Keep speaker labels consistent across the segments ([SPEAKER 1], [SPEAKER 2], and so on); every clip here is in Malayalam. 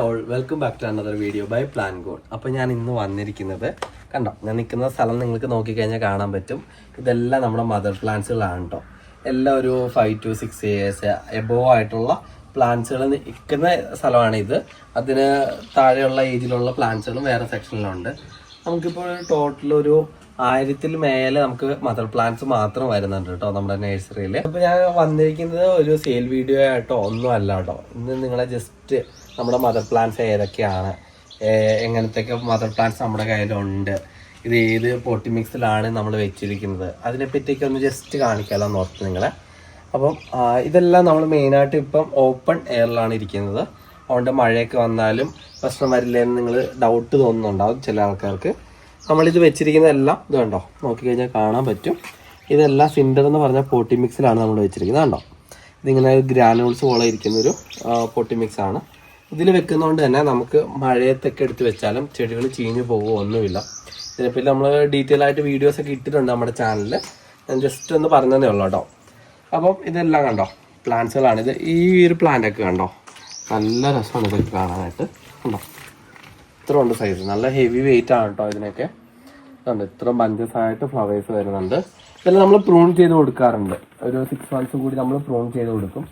[SPEAKER 1] Welcome back to another video by plan god അപ്പോൾ ഞാൻ ഇന്ന് വന്നിരിക്കുന്നത് കണ്ടോ ഞാൻ നിൽക്കുന്ന സ്ഥലം നിങ്ങൾക്ക് നോക്കിക്കഴിഞ്ഞാൽ കാണാൻ പറ്റും. ഇതെല്ലാം നമ്മുടെ മദർ പ്ലാന്റ്സുകളാണ് കേട്ടോ എല്ലാം ഒരു five to six years above ആയിട്ടുള്ള പ്ലാന്റ്സുകൾ നിൽക്കുന്ന സ്ഥലമാണ് ഇത് അതിന് താഴെയുള്ള ഏജിലുള്ള പ്ലാന്റ്സുകളും വേറെ സെക്ഷനിലുണ്ട് നമുക്കിപ്പോൾ ടോട്ടൽ ഒരു ആയിരത്തിൽ മേലെ നമുക്ക് മദർ പ്ലാന്റ്സ് മാത്രം വരുന്നുണ്ട് കേട്ടോ നമ്മുടെ നഴ്സറിയിൽ അപ്പോൾ ഞാൻ വന്നിരിക്കുന്നത് ഒരു സെയിൽ വീഡിയോ ആയിട്ടോ ഒന്നും അല്ല കേട്ടോ ഇന്ന് നിങ്ങളെ ജസ്റ്റ് നമ്മുടെ മദർ പ്ലാന്റ്സ് ഏതൊക്കെയാണ്? എങ്ങനത്തെയൊക്കെ മദർ പ്ലാന്റ്സ് നമ്മുടെ കയ്യിലുണ്ട്? ഇത് ഏത് പോട്ടി മിക്സിലാണ് നമ്മൾ വെച്ചിരിക്കുന്നത്? അതിനെപ്പറ്റിയൊക്കെ ഒന്ന് ജസ്റ്റ് കാണിക്കാമല്ലോ എന്ന് ഓർത്ത് നിങ്ങളെ. അപ്പം ഇതെല്ലാം നമ്മൾ മെയിനായിട്ട് ഇപ്പം ഓപ്പൺ എയറിലാണ് ഇരിക്കുന്നത്. അതുകൊണ്ട് മഴയൊക്കെ വന്നാലും പ്രശ്നം വരില്ലെന്ന് നിങ്ങൾ ഡൗട്ട് തോന്നുന്നുണ്ടാവും ചില ആൾക്കാർക്ക്. നമ്മളിത് വെച്ചിരിക്കുന്നതെല്ലാം ഇത് കണ്ടോ? നോക്കിക്കഴിഞ്ഞാൽ കാണാൻ പറ്റും. ഇതെല്ലാം സിൻഡർ എന്ന് പറഞ്ഞ പോട്ടി മിക്സിലാണ് നമ്മൾ വെച്ചിരിക്കുന്നത്. കണ്ടോ? ഇതിങ്ങനെ ഗ്രാനുൾസ് പോലെ ഇരിക്കുന്നൊരു പോട്ടി മിക്സ് ആണ് ഇതിൽ വെക്കുന്നതുകൊണ്ട് തന്നെ നമുക്ക് മഴയത്തൊക്കെ എടുത്ത് വെച്ചാലും ചെടികൾ ചീഞ്ഞു പോകുമോ ഒന്നുമില്ല. ഇതിനെപ്പറ്റി നമ്മൾ ഡീറ്റെയിൽ ആയിട്ട് വീഡിയോസ് ഒക്കെ ഇട്ടിട്ടുണ്ട് നമ്മുടെ ചാനലിൽ ഞാൻ ജസ്റ്റ് ഒന്ന് പറഞ്ഞതേ ഉള്ളൂ കേട്ടോ. അപ്പം ഇതെല്ലാം കണ്ടോ? പ്ലാന്റ്സുകളാണ് ഇത് ഈ ഒരു പ്ലാന്റ് ഒക്കെ കണ്ടോ? നല്ല രസമാണ് ഇതൊക്കെ കാണാനായിട്ട്. കണ്ടോ? ഇത്ര ഉണ്ട് സൈസ് നല്ല ഹെവി വെയിറ്റ് ആണ് കേട്ടോ ഇതിനൊക്കെ. ഉണ്ട് ഇത്ര ബഞ്ചസ് ആയിട്ട് ഫ്ലവേഴ്സ് വരുന്നുണ്ട്. ഇതെല്ലാം നമ്മൾ പ്രൂൺ ചെയ്ത് കൊടുക്കാറുണ്ട്. ഒരു സിക്സ് മന്ത്സും കൂടി നമ്മൾ പ്രൂൺ ചെയ്ത് കൊടുക്കും.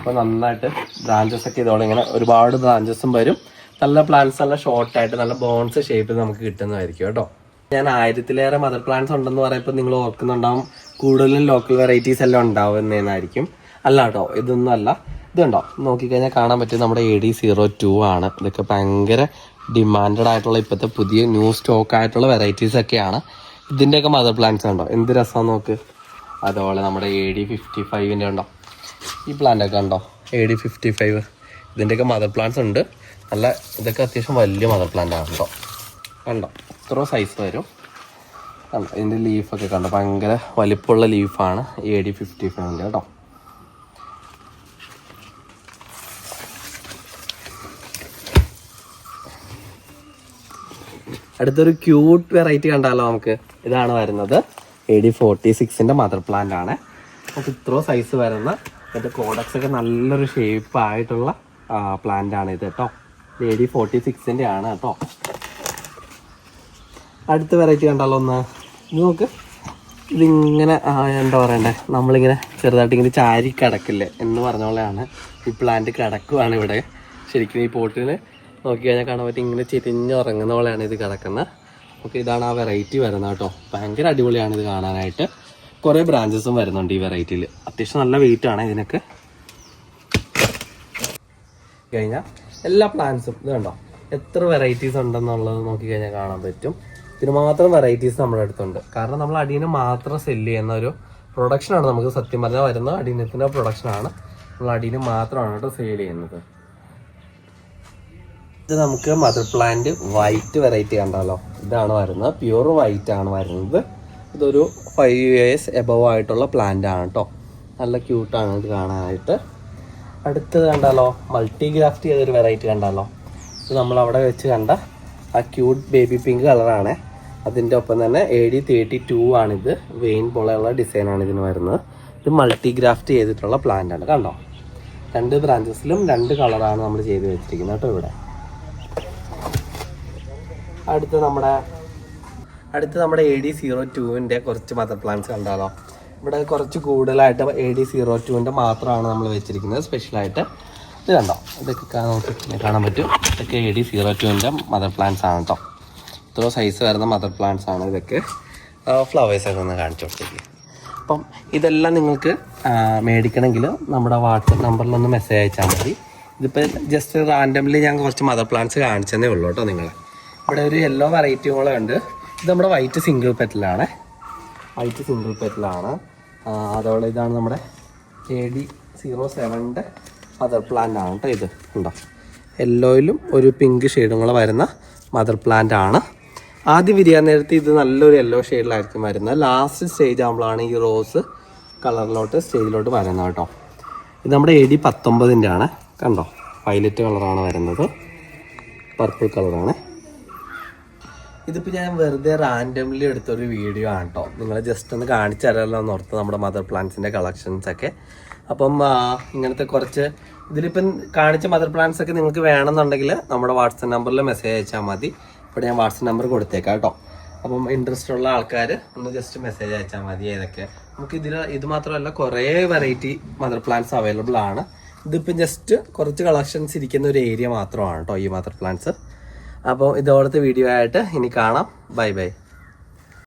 [SPEAKER 1] അപ്പോൾ നന്നായിട്ട് ബ്രാഞ്ചസ് ഒക്കെ ഇതോടെ ഇങ്ങനെ ഒരുപാട് ബ്രാഞ്ചസും വരും. നല്ല പ്ലാന്റ്സ് നല്ല ഷോർട്ടായിട്ട് നല്ല ബോൺസ് ഷേപ്പിൽ നമുക്ക് കിട്ടുന്നതായിരിക്കും കേട്ടോ. ഞാൻ ആയിരത്തിലേറെ മദർ പ്ലാന്റ്സ് ഉണ്ടെന്ന് പറയുമ്പോൾ നിങ്ങൾ ഓർക്കുന്നുണ്ടാവും കൂടുതലും ലോക്കൽ വെറൈറ്റീസ് എല്ലാം ഉണ്ടാവുന്നതായിരിക്കും അല്ല കേട്ടോ ഇതൊന്നും അല്ല. ഇതുണ്ടോ? നോക്കിക്കഴിഞ്ഞാൽ കാണാൻ പറ്റും നമ്മുടെ എ ഡി സീറോ ടു ആണ്. ഇതൊക്കെ ഭയങ്കര ഡിമാൻഡഡ് ആയിട്ടുള്ള ഇപ്പോഴത്തെ പുതിയ ന്യൂ സ്റ്റോക്ക് ആയിട്ടുള്ള വെറൈറ്റീസ് ഒക്കെയാണ്. ഇതിന്റെയൊക്കെ മദർ പ്ലാന്റ്സ് ഉണ്ടോ? എന്ത് രസമാണ് നോക്ക്. അതുപോലെ നമ്മുടെ എ ഡി ഫിഫ്റ്റി ഫൈവിന്റെ ഉണ്ടോ? ഈ പ്ലാന്റ് ഒക്കെ ഉണ്ടോ എ ഡി ഫിഫ്റ്റി ഫൈവ് ഇതിന്റെയൊക്കെ മദർ പ്ലാന്റ്സ് ഉണ്ട്. നല്ല ഇതൊക്കെ അത്യാവശ്യം വലിയ മദർ പ്ലാന്റ് ആണ് കേട്ടോ. കണ്ടോ? ഇത്ര സൈസ് വരും. കണ്ടോ? ഇതിന്റെ ലീഫൊക്കെ കണ്ടോ? ഭയങ്കര വലിപ്പമുള്ള ലീഫാണ് എ ഡി ഫിഫ്റ്റി ഫൈവിന്റെ കേട്ടോ. അടുത്തൊരു ക്യൂട്ട് വെറൈറ്റി കണ്ടാലോ നമുക്ക്? ഇതാണ് വരുന്നത്. എ ഡി ഫോർട്ടി സിക്സിന്റെ മദർ പ്ലാന്റ് ആണ്. നമുക്ക് ഇത്രയോ സൈസ് വരുന്ന ഇതിന്റെ കോഡക്സ് ഒക്കെ നല്ലൊരു ഷേപ്പ് ആയിട്ടുള്ള പ്ലാന്റ് ആണ് ഇത് കേട്ടോ. എ ഡി ഫോർട്ടി സിക്സിന്റെ ആണ് കേട്ടോ. അടുത്ത വെറൈറ്റി കണ്ടാലോ ഒന്ന്? നോക്ക്. ഇതിങ്ങനെ എന്താ പറയണ്ടേ? നമ്മളിങ്ങനെ ചെറുതായിട്ട് ഇങ്ങനെ ചാരി കിടക്കില്ലേ എന്ന് പറഞ്ഞ പോലെയാണ് ഈ പ്ലാന്റ് കിടക്കുവാണ് ഇവിടെ. ശരിക്കും ഈ പോട്ടിൽ നോക്കി കഴിഞ്ഞാൽ കാണാൻ പറ്റും ഇങ്ങനെ ചിരിഞ്ഞുറങ്ങുന്ന പോലെയാണ് ഇത് കിടക്കുന്നത്. ഓക്കെ ഇതാണ് ആ വെറൈറ്റി വരുന്നത് കേട്ടോ. ഭയങ്കര അടിപൊളിയാണ് ഇത് കാണാനായിട്ട്. കുറേ ബ്രാഞ്ചസും വരുന്നുണ്ട് ഈ വെറൈറ്റിയിൽ അത്യാവശ്യം നല്ല വെയിറ്റ് ആണ് ഇതിനൊക്കെ. കഴിഞ്ഞാൽ എല്ലാ പ്ലാന്റ്സും ഇത് കണ്ടോ? എത്ര വെറൈറ്റീസ് ഉണ്ടെന്നുള്ളത് നോക്കി കഴിഞ്ഞാൽ കാണാൻ പറ്റും. ഇതിന് മാത്രം വെറൈറ്റീസ് നമ്മുടെ അടുത്തുണ്ട്. കാരണം നമ്മൾ അടീനെ മാത്രം സെല്ല് ചെയ്യുന്ന ഒരു പ്രൊഡക്ഷനാണ് നമുക്ക് സത്യം പറഞ്ഞാൽ വരുന്ന അടീനത്തിന്റെ പ്രൊഡക്ഷനാണ് നമ്മൾ അടീന് മാത്രമാണ് കേട്ടോ സെയിൽ ചെയ്യുന്നത്. ഇത് നമുക്ക് മദർ പ്ലാന്റ് വൈറ്റ് വെറൈറ്റി കണ്ടാലോ? ഇതാണ് വരുന്നത്. പ്യുവർ വൈറ്റ് ആണ് വരുന്നത്. ഇതൊരു ഫൈവ് ഇയേഴ്സ് എബവ് ആയിട്ടുള്ള പ്ലാന്റ് ആണ് കേട്ടോ നല്ല ക്യൂട്ടാണ് ഇത് കാണാനായിട്ട്. അടുത്തത് കണ്ടാലോ? മൾട്ടി ഗ്രാഫ്റ്റ് ചെയ്തൊരു വെറൈറ്റി കണ്ടാലോ? ഇത് നമ്മൾ അവിടെ വെച്ച് കണ്ട ആ ക്യൂട്ട് ബേബി പിങ്ക് കളറാണ് അതിന്റെ ഒപ്പം തന്നെ എ ഡി തേർട്ടി ടു ആണിത്. വെയിൻ പോലെയുള്ള ഡിസൈനാണ് ഇതിന് വരുന്നത്. ഇത് മൾട്ടി ഗ്രാഫ്റ്റ് ചെയ്തിട്ടുള്ള പ്ലാന്റ് ആണ് കണ്ടോ? രണ്ട് ബ്രാഞ്ചസിലും രണ്ട് കളറാണ് നമ്മൾ ചെയ്ത് വെച്ചിരിക്കുന്നത് കേട്ടോ ഇവിടെ. അടുത്ത് നമ്മുടെ അടുത്ത് നമ്മുടെ എ ഡി സീറോ ടുവിന്റെ കുറച്ച് മദർ പ്ലാന്റ്സ് കണ്ടാലോ ഇവിടെ കുറച്ച് കൂടുതലായിട്ട് എ ഡി സീറോ ടുവിന്റെ മാത്രമാണ് നമ്മൾ വെച്ചിരിക്കുന്നത്. സ്പെഷ്യലായിട്ട് ഇത് കണ്ടോ? ഇതൊക്കെ കാണാൻ കാണാൻ പറ്റും. ഇതൊക്കെ എ ഡി സീറോ ടുവിന്റെ മദർ പ്ലാന്റ്സ് ആണ് കേട്ടോ ഇത്ര സൈസ് വരുന്ന മദർ പ്ലാന്റ്സ് ആണ് ഇതൊക്കെ. ഫ്ലവേഴ്സ് ഒക്കെ ഒന്ന് കാണിച്ചു കൊടുത്തേക്ക്. അപ്പം ഇതെല്ലാം നിങ്ങൾക്ക് മേടിക്കണമെങ്കിൽ നമ്മുടെ വാട്സപ്പ് നമ്പറിലൊന്ന് മെസ്സേജ് അയച്ചാൽ മതി. ഇതിപ്പോൾ ജസ്റ്റ് റാൻഡംലി ഞാൻ കുറച്ച് മദർ പ്ലാന്റ്സ് കാണിച്ചതേ ഉള്ളൂ കേട്ടോ നിങ്ങളെ. ഇവിടെ ഒരു യെല്ലോ വെറൈറ്റികളും ഉണ്ട് ഇത് നമ്മുടെ വൈറ്റ് സിംഗിൾ പെറ്റലാണ് വൈറ്റ് സിംഗിൾ പെറ്റലാണ് അതോടെ ഇതാണ് നമ്മുടെ എ ഡി സീറോ സെവന്റെ മദർ പ്ലാന്റ് ആണ് കേട്ടോ ഇത്. ഉണ്ടോ യെല്ലോയിലും ഒരു പിങ്ക് ഷെയ്ഡും കൂടെ വരുന്ന മദർ പ്ലാന്റ് ആണ്. ആദ്യം വിരിയാൻ നേരത്ത് ഇത് നല്ലൊരു യെല്ലോ ഷെയ്ഡിലായിരിക്കും വരുന്നത്. ലാസ്റ്റ് സ്റ്റേജ് ആകുമ്പോഴാണ് ഈ റോസ് കളറിലോട്ട് സ്റ്റേജിലോട്ട് വരുന്നത് കേട്ടോ ഇത് നമ്മുടെ എ ഡി പത്തൊമ്പതിന്റെ ആണ്. കണ്ടോ? വയലറ്റ് കളറാണ് വരുന്നത്. പർപ്പിൾ കളറാണ് ഇതിപ്പോൾ ഞാൻ വെറുതെ റാൻഡംലി എടുത്തൊരു വീഡിയോ ആണ് കേട്ടോ നിങ്ങളെ ജസ്റ്റ് ഒന്ന് കാണിച്ചു തരാമല്ലോ എന്ന് ഓർത്ത് നമ്മുടെ മദർ പ്ലാന്റ്സിന്റെ കളക്ഷൻസ് ഒക്കെ. അപ്പം ഇങ്ങനത്തെ കുറച്ച് ഇതിലിപ്പം കാണിച്ച മദർ പ്ലാന്റ്സ് ഒക്കെ നിങ്ങൾക്ക് വേണമെന്നുണ്ടെങ്കിൽ നമ്മുടെ വാട്സപ്പ് നമ്പറിൽ മെസ്സേജ് അയച്ചാൽ മതി. ഇവിടെ ഞാൻ വാട്സപ്പ് നമ്പർ കൊടുത്തേക്കാം കേട്ടോ. അപ്പം ഇൻട്രസ്റ്റ് ഉള്ള ആൾക്കാർ ഒന്ന് ജസ്റ്റ് മെസ്സേജ് അയച്ചാൽ മതി ഏതൊക്കെ. നമുക്ക് ഇതിൽ ഇത് മാത്രമല്ല കുറേ വെറൈറ്റി മദർ പ്ലാന്റ്സ് അവൈലബിൾ ആണ്. ഇതിപ്പം ജസ്റ്റ് കുറച്ച് കളക്ഷൻസ് ഇരിക്കുന്ന ഒരു ഏരിയ മാത്രമാണ് കേട്ടോ ഈ മദർ പ്ലാന്റ്സ് അപ്പോൾ ഇതോടത്തെ വീഡിയോ ആയിട്ട് ഇനി കാണാം. Bye bye.